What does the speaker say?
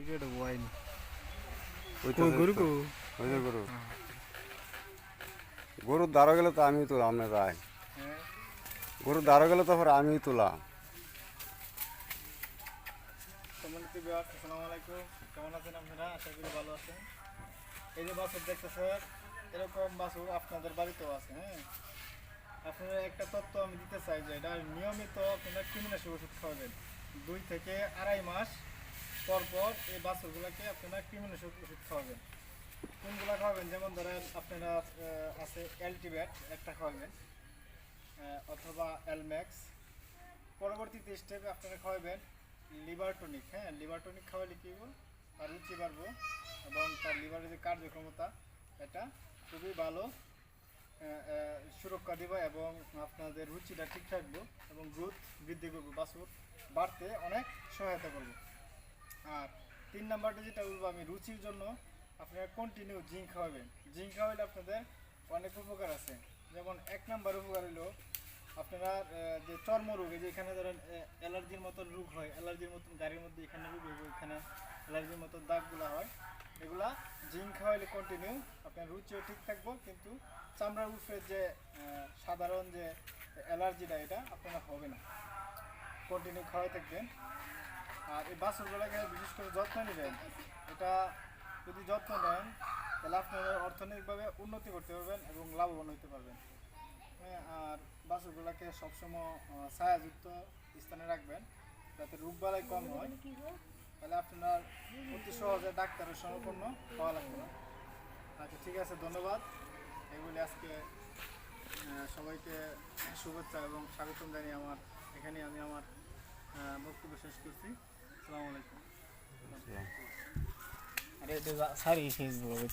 Wine গরু গরু। গরুর দ্বারা গেলে তো আমি তুলাম না তাই হ্যাঁ। গরুর দ্বারা গেলে তো আমি তুলাম। আসসালামু আলাইকুম। কেমন আছেন আপনারা? আশা করি ভালো আছেন। এই যে বাছুর দেখতেছেন এরকম বাছুর আপনাদের বাড়িতেও আছে হ্যাঁ? আপনারা একটা তথ্য আমি দিতে চাই যে এটা নিয়মিত আপনারা কৃমিনাশক ওষুধ খাওয়াবেন। দুই থেকে আড়াই মাস পর পর এই বাছুরগুলোকে আপনারা কৃমিনাশক ওষুধ খাওয়াবেন। কোনগুলো খাওয়াবেন? যেমন ধরেন আপনারা আছে অ্যালটিব্যাট একটা খাওয়াবেন অথবা অ্যালম্যাক্স। পরবর্তীতে স্টেপে আপনারা খাওয়াবেন লিভার টনিক। হ্যাঁ লিভার টনিক খাওয়ালে কী হব তার রুচি বাড়বো এবং তার লিভারের যে কার্যক্ষমতা, এটা খুবই ভালো সুরক্ষা দিব এবং আপনাদের রুচিটা ঠিক থাকব এবং গ্রোথ বৃদ্ধি করব, বাছুর বাড়তে অনেক সহায়তা করব। আর তিন নাম্বারটা যেটা বলব আমি, রুচির জন্য আপনারা কন্টিনিউ জিঙ্ক খাওয়াবেন। জিঙ্ক খাওয়ালে আপনাদের অনেক উপকার আছে। যেমন এক নাম্বার উপকার হলো আপনারা যে চর্মরোগ, এই যে এখানে ধরেন অ্যালার্জির মতন রোগ হয়, অ্যালার্জির মতন গাড়ির মধ্যে এখানে রোগ এখানে অ্যালার্জির মতন দাগগুলো হয়, এগুলা জিঙ্ক খাওয়াইলে কন্টিনিউ আপনার রুচিও ঠিক থাকব, কিন্তু চামড়ার উপরে যে সাধারণ যে অ্যালার্জিটা, এটা আপনারা হবে না। কন্টিনিউ খাওয়াই থাকবেন। আর এই বাছুরগুলোকে বিশেষ করে যত্ন নেবেন। এটা যদি যত্ন নেন, তাহলে আপনারা অর্থনৈতিকভাবে উন্নতি করতে পারবেন এবং লাভবান হতে পারবেন। হ্যাঁ আর বাছুরগুলোকে সবসময় ছায়াযুক্ত স্থানে রাখবেন যাতে রোগবালাই কম হয়। তাহলে আপনার অতি সহজে ডাক্তারের সম্পূর্ণ হওয়া লাগবে না। আচ্ছা ঠিক আছে, ধন্যবাদ। এগুলি আজকে সবাইকে শুভেচ্ছা এবং স্বাগতম জানিয়ে আমার এখানে আমি আমার বক্তব্য শেষ করছি। আসসালামু আলাইকুম আরে এটা সারি ফেসবুক